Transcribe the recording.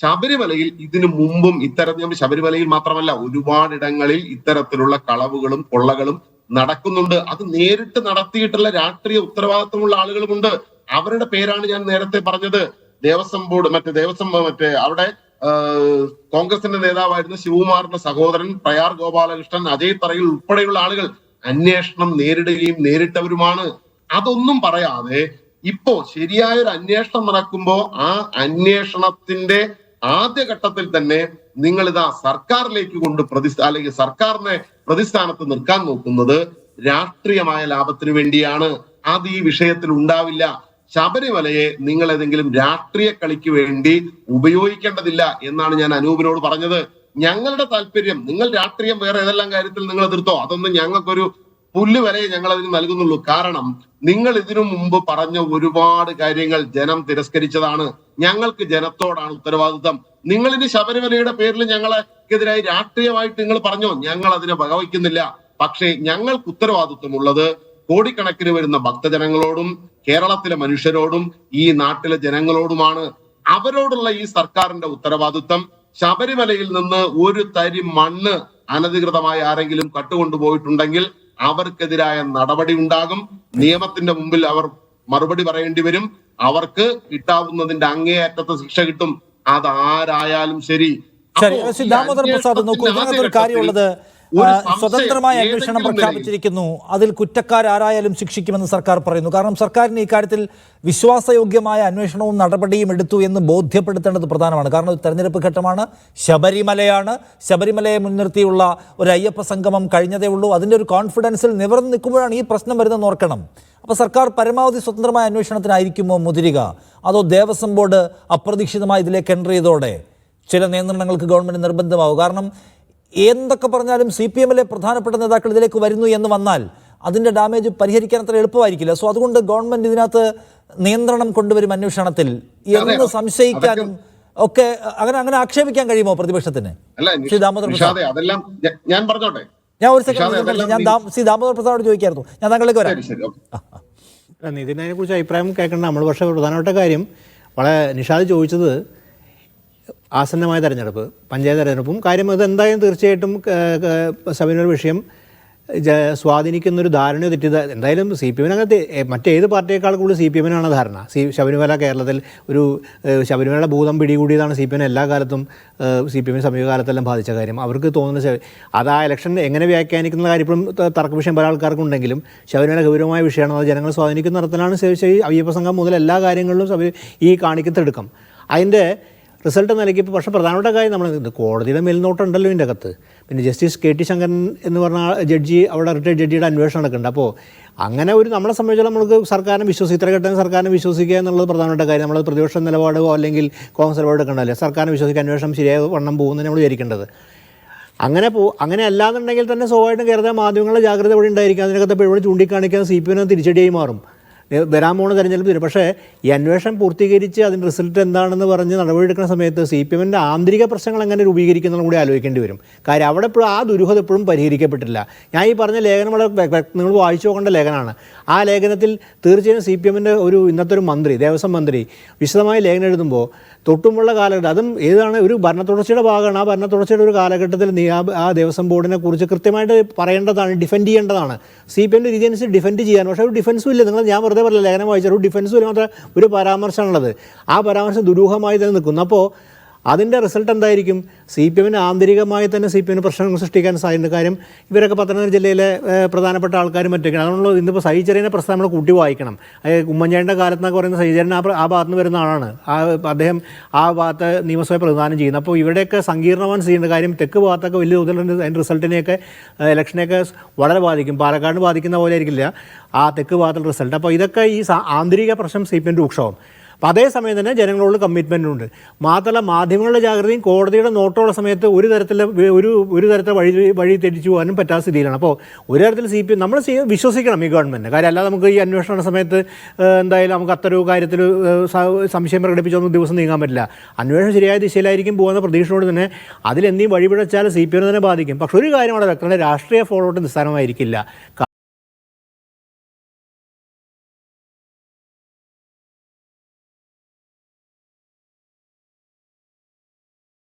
ശബരിമലയിൽ ഇതിനു മുമ്പും ഇത്തരം ശബരിമലയിൽ മാത്രമല്ല ഒരുപാടിടങ്ങളിൽ ഇത്തരത്തിലുള്ള കളവുകളും കൊള്ളകളും നടക്കുന്നുണ്ട്. അത് നേരിട്ട് നടത്തിയിട്ടുള്ള രാഷ്ട്രീയ ഉത്തരവാദിത്വമുള്ള ആളുകളുമുണ്ട്. അവരുടെ പേരാണ് ഞാൻ നേരത്തെ പറഞ്ഞത്. ദേവസ്വം ബോർഡ് മറ്റേ ദേവസ്വം മറ്റേ അവിടെ കോൺഗ്രസിന്റെ നേതാവായിരുന്ന ശിവകുമാറിന്റെ സഹോദരൻ പ്രയാർ ഗോപാലകൃഷ്ണൻ അജയ് തറയിൽ ഉൾപ്പെടെയുള്ള ആളുകൾ അന്വേഷണം നേരിടുകയും നേരിട്ടവരുമാണ്. അതൊന്നും പറയാതെ ഇപ്പോ ശരിയായ ഒരു അന്വേഷണം നടക്കുമ്പോ ആ അന്വേഷണത്തിന്റെ ആദ്യഘട്ടത്തിൽ തന്നെ നിങ്ങൾ ഇതാ സർക്കാരിലേക്ക് കൊണ്ട് പ്രതി അല്ലെങ്കിൽ സർക്കാരിനെ പ്രതിസ്ഥാനത്ത് നിൽക്കാൻ നോക്കുന്നത് രാഷ്ട്രീയമായ ലാഭത്തിന് വേണ്ടിയാണ്. അത് ഈ വിഷയത്തിൽ ഉണ്ടാവില്ല. ശബരിമലയെ നിങ്ങൾ ഏതെങ്കിലും രാഷ്ട്രീയ കളിക്ക് വേണ്ടി ഉപയോഗിക്കേണ്ടതില്ല എന്നാണ് ഞാൻ അനൂപിനോട് പറഞ്ഞത്. ഞങ്ങളുടെ താല്പര്യം നിങ്ങൾ രാഷ്ട്രീയം വേറെ ഏതെല്ലാം കാര്യത്തിൽ നിങ്ങൾ എതിർത്തോ അതൊന്നും ഞങ്ങൾക്കൊരു പുല്ല് വരെ ഞങ്ങൾ അതിന് നൽകുന്നുള്ളൂ. കാരണം നിങ്ങൾ ഇതിനു മുമ്പ് പറഞ്ഞ ഒരുപാട് കാര്യങ്ങൾ ജനം തിരസ്കരിച്ചതാണ്. ഞങ്ങൾക്ക് ജനത്തോടാണ് ഉത്തരവാദിത്തം. നിങ്ങൾ ഇനി ശബരിമലയുടെ പേരിൽ ഞങ്ങൾക്കെതിരായി രാഷ്ട്രീയമായിട്ട് നിങ്ങൾ പറഞ്ഞോ? ഞങ്ങൾ അതിനെ വകവയ്ക്കുന്നില്ല. പക്ഷേ ഞങ്ങൾക്ക് ഉത്തരവാദിത്വമുള്ളത് കോടിക്കണക്കിന് വരുന്ന ഭക്തജനങ്ങളോടും കേരളത്തിലെ മനുഷ്യരോടും ഈ നാട്ടിലെ ജനങ്ങളോടുമാണ്. അവരോടുള്ള ഈ സർക്കാരിന്റെ ഉത്തരവാദിത്വം. ശബരിമലയിൽ നിന്ന് ഒരു തരി മണ്ണ് അനധികൃതമായി ആരെങ്കിലും കട്ടുകൊണ്ടുപോയിട്ടുണ്ടെങ്കിൽ അവർക്കെതിരായ നടപടി ഉണ്ടാകും. നിയമത്തിന്റെ മുമ്പിൽ അവർ മറുപടി പറയേണ്ടി വരും. അവർക്ക് കിട്ടാവുന്നതിന്റെ അങ്ങേയറ്റത്തെ ശിക്ഷ കിട്ടും. അത് ആരായാലും ശരി. ശരി ദാമോദർ പ്രസാദ് നോക്കൂ ഇതിനകത്തൊരു കാര്യമുള്ളത് സ്വതന്ത്രമായ അന്വേഷണം പ്രഖ്യാപിച്ചിരിക്കുന്നു. അതിൽ കുറ്റക്കാരാരായാലും ശിക്ഷിക്കുമെന്ന് സർക്കാർ പറയുന്നു. കാരണം സർക്കാരിന് ഇക്കാര്യത്തിൽ വിശ്വാസയോഗ്യമായ അന്വേഷണവും നടപടിയും എടുത്തു എന്ന് ബോധ്യപ്പെടുത്തേണ്ടത് പ്രധാനമാണ്. കാരണം തെരഞ്ഞെടുപ്പ് ഘട്ടമാണ് ശബരിമലയാണ്. ശബരിമലയെ മുൻനിർത്തിയുള്ള ഒരു അയ്യപ്പ സംഗമം കഴിഞ്ഞതേ ഉള്ളൂ. അതിന്റെ ഒരു കോൺഫിഡൻസിൽ നിവർന്ന് നിൽക്കുമ്പോഴാണ് ഈ പ്രശ്നം വരുന്നതെന്ന് ഓർക്കണം. അപ്പോൾ സർക്കാർ പരമാവധി സ്വതന്ത്രമായ അന്വേഷണത്തിനായിരിക്കുമോ മുതിരുക? അതോ ദേവസ്വം ബോർഡ് അപ്രതീക്ഷിതമായി ഇതിലേക്ക് എന്റർ ചെയ്തോടെ ചില നിയന്ത്രണങ്ങൾക്ക് ഗവൺമെന്റ് നിർബന്ധമാവും കാരണം എന്തൊക്കെ പറഞ്ഞാലും സി പി എമ്മിലെ പ്രധാനപ്പെട്ട നേതാക്കൾ ഇതിലേക്ക് വരുന്നു എന്ന് വന്നാൽ അതിന്റെ ഡാമേജ് പരിഹരിക്കാൻ അത്ര എളുപ്പമായിരിക്കില്ല. സോ അതുകൊണ്ട് ഗവൺമെന്റ് ഇതിനകത്ത് നിയന്ത്രണം കൊണ്ടുവരും അന്വേഷണത്തിൽ. എന്ന് സംശയിക്കാനും ഒക്കെ അങ്ങനെ അങ്ങനെ ആക്ഷേപിക്കാൻ കഴിയുമോ പ്രതിപക്ഷത്തിന്? അല്ല ശ്രീ ദാമോദർ പ്രസാദ്. ഞാൻ പറഞ്ഞോട്ടെ? ഞാൻ ഒരു സെക്കൻഡ് ഞാൻ ദാ- ശ്രീ ദാമോദർ പ്രസാദോട് ചോദിക്കായിരുന്നു. ഞാൻ താങ്കളിലേക്ക് വരാം. നിതിനെ കുറിച്ച് അഭിപ്രായം കേൾക്കേണ്ട നമ്മൾ പക്ഷേ പ്രധാനപ്പെട്ട കാര്യം വളരെ നിഷാദ് ചോദിച്ചത് ആസന്നമായ തെരഞ്ഞെടുപ്പ് പഞ്ചായത്ത് തെരഞ്ഞെടുപ്പും കാര്യം അത് എന്തായാലും തീർച്ചയായിട്ടും ശബരിമല വിഷയം സ്വാധീനിക്കുന്ന സ്വാധീനിക്കുന്നൊരു ധാരണ തെറ്റിയത് എന്തായാലും സി പി എമ്മിനകത്ത് മറ്റേത് പാർട്ടിയേക്കാൾ കൂടുതൽ സി പി എമ്മിനാണ് ധാരണ. സി ശബരിമല കേരളത്തിൽ ഒരു ശബരിമല ശബരിമലയുടെ ഭൂതം പിടികൂടിയതാണ് സി പി എം എല്ലാ കാലത്തും സി പി എമ്മിന് സമീപകാലത്തെല്ലാം ബാധിച്ച കാര്യം. അവർക്ക് തോന്നുന്ന അത് ആ ഇലക്ഷൻ എങ്ങനെ വ്യാഖ്യാനിക്കുന്ന കാര്യം ഇപ്പോഴും തർക്ക വിഷയം പല ആൾക്കാർക്കുണ്ടെങ്കിലും ശബരിമല ഗൗരവമായ വിഷയമാണ്. അത് ജനങ്ങളെ സ്വാധീനിക്കുന്ന തരത്തിലാണ് അയ്യപ്പ സംഘം മുതൽ എല്ലാ കാര്യങ്ങളിലും ഈ കാണിക്കത്തെടുക്കും. അതിന്റെ റിസൾട്ട് നിലയ്ക്ക് ഇപ്പോൾ പക്ഷേ പ്രധാനപ്പെട്ട കാര്യം നമ്മൾ കോടതിയുടെ മേൽനോട്ടമുണ്ടല്ലോ ഇതിന്റെ അകത്ത്. പിന്നെ ജസ്റ്റിസ് കെ ടി ശങ്കരൻ എന്ന് പറഞ്ഞ ജഡ്ജി അവിടെ റിട്ടയർഡ് ജഡ്ജിയുടെ അന്വേഷണം നടക്കുന്നുണ്ട്. അപ്പോൾ അങ്ങനെ ഒരു നമ്മളെ സംബന്ധിച്ചോളം നമുക്ക് സർക്കാരിനെ വിശ്വസിക്കുക ഇത്ര ഘട്ടം സർക്കാരിനെ വിശ്വസിക്കുക എന്നുള്ളത് പ്രധാനപ്പെട്ട കാര്യം. നമ്മൾ പ്രതിപക്ഷ നിലപാടോ അല്ലെങ്കിൽ കോൺഗ്രസ് നിലപാടോ കണ്ടല്ലേ സർക്കാരിനെ വിശ്വസിക്കുക അന്വേഷണം ശരിയായ വണ്ണം പോകുന്നതിന് നമ്മൾ വിചാരിക്കേണ്ടത്. അങ്ങനെ പോ അങ്ങനെ അല്ലാന്നുണ്ടെങ്കിൽ തന്നെ സ്വാഭാവികമായിട്ടും കേരള മാധ്യമങ്ങളുടെ ജാഗ്രത ഇവിടെ ഉണ്ടായിരിക്കും. അതിനകത്ത് ഇവിടെ ചൂണ്ടിക്കാണിക്കാൻ സി പി എം തിരിച്ചടിയായി മാറും. വരാൻ പോകുന്ന തെരഞ്ഞെടുപ്പ് വരും. പക്ഷേ ഈ അന്വേഷണം പൂർത്തീകരിച്ച് അതിന്റെ റിസൾട്ട് എന്താണെന്ന് പറഞ്ഞ് നടപടിയെടുക്കുന്ന സമയത്ത് സി പി എമ്മിന്റെ ആന്തരിക പ്രശ്നങ്ങൾ എങ്ങനെ രൂപീകരിക്കുന്നതും കൂടി ആലോചിക്കേണ്ടി വരും. കാര്യം അവിടെ ഇപ്പോഴും ആ ദുരൂഹത എപ്പോഴും പരിഹരിക്കപ്പെട്ടില്ല. ഞാൻ ഈ പറഞ്ഞ ലേഖനം വളരെ നിങ്ങൾ വായിച്ചു നോക്കേണ്ട ലേഖനമാണ്. ആ ലേഖനത്തിൽ തീർച്ചയായും സി പി എമ്മിന്റെ ഒരു ഇന്നത്തെ ഒരു മന്ത്രി ദേവസ്വം മന്ത്രി വിശദമായി ലേഖനം എഴുതുമ്പോൾ തൊട്ടുമുള്ള കാലഘട്ടം അതും ഏതാണ് ഒരു ഭരണ തുടർച്ചയുടെ ഭാഗമാണ്. ആ ഭരണ തുടർച്ചയുടെ ഒരു കാലഘട്ടത്തിൽ നീ ആ ആ ദേവസ്വം ബോർഡിനെ കുറിച്ച് കൃത്യമായിട്ട് പറയേണ്ടതാണ് ഡിഫെൻഡ് ചെയ്യേണ്ടതാണ്. സി പി എമ്മിന്റെ രീതി അനുസരിച്ച് ഡിഫെൻഡ് ചെയ്യാൻ. പക്ഷേ ഒരു ഡിഫൻസും ഇല്ല. നിങ്ങൾ ഞാൻ വെറുതെ പറയില്ല ലേഖനം വായിച്ചാൽ ഒരു ഡിഫൻസ് ഇല്ല മാത്രം ഒരു പരാമർശമാണുള്ളത്. ആ പരാമർശം ദുരൂഹമായി തന്നെ നിൽക്കുന്നു. അപ്പോൾ അതിന്റെ റിസൾട്ട് എന്തായിരിക്കും? സി പി എമ്മിന് ആന്തരികമായി തന്നെ സി പി എമ്മിന് പ്രശ്നങ്ങൾ സൃഷ്ടിക്കാൻ സാധ്യത കാര്യം ഇവരൊക്കെ പത്തനംതിട്ട ജില്ലയിലെ പ്രധാനപ്പെട്ട ആൾക്കാരും മറ്റൊക്കെ അതുകൊണ്ടുള്ള ഇന്നിപ്പോൾ സഹിച്ചറിയുന്ന പ്രശ്നം നമ്മൾ കൂട്ടി വായിക്കണം. അതായത് ഉമ്മൻചാണ്ടിയുടെ കാലത്തൊക്കെ പറയുന്ന സഹിചരൻ ആ ആ ഭാഗത്ത് നിന്ന് വരുന്ന ആളാണ്. ആ അദ്ദേഹം ആ ഭാഗത്ത് നിയമസഭ പ്രതിദാനം ചെയ്യുന്നത് അപ്പോൾ ഇവിടെയൊക്കെ സങ്കീർണമാൻ ചെയ്യേണ്ട കാര്യം തെക്ക് ഭാഗത്തൊക്കെ വലിയ തോതിൽ അതിന്റെ റിസൾട്ടിനെയൊക്കെ ഇലക്ഷനെയൊക്കെ വളരെ ബാധിക്കും. പാലക്കാട് ബാധിക്കുന്ന പോലെ ആയിരിക്കില്ല ആ തെക്ക് ഭാഗത്തുള്ള റിസൾട്ട്. അപ്പോൾ ഇതൊക്കെ ഈ ആന്തരിക പ്രശ്നം സി പി എം രൂക്ഷമാവും. അപ്പോൾ അതേസമയം തന്നെ ജനങ്ങളോട് കമ്മിറ്റ്മെന്റ് ഉണ്ട്. മാത്രമല്ല മാധ്യമങ്ങളുടെ ജാഗ്രതയും കോടതിയുടെ നോട്ടമുള്ള സമയത്ത് ഒരു തരത്തിലെ ഒരു ഒരു തരത്തിലെ വഴി വഴി തെറ്റിച്ചു പോകാനും പറ്റാത്ത സ്ഥിതിയിലാണ്. അപ്പോൾ ഒരു തരത്തിൽ സി പി നമ്മൾ വിശ്വസിക്കണം ഈ ഗവൺമെന്റ് കാര്യം അല്ലാതെ നമുക്ക് ഈ അന്വേഷണ സമയത്ത് എന്തായാലും നമുക്ക് അത്തരൊരു കാര്യത്തിൽ സംശയം പ്രകടിപ്പിച്ചൊന്നും ദിവസം നീങ്ങാൻ പറ്റില്ല. അന്വേഷണം ശരിയായ ദിശയിലായിരിക്കും പോകുന്ന പ്രതീക്ഷയോട് തന്നെ അതിലെന്തെങ്കിലും വഴിപിഴച്ചാൽ സി പി എം തന്നെ ബാധിക്കും. പക്ഷെ ഒരു കാര്യം അവിടെ വ്യക്തമാണ് രാഷ്ട്രീയ ഫോളോട്ട് നിസ്സാരമായിരിക്കില്ല.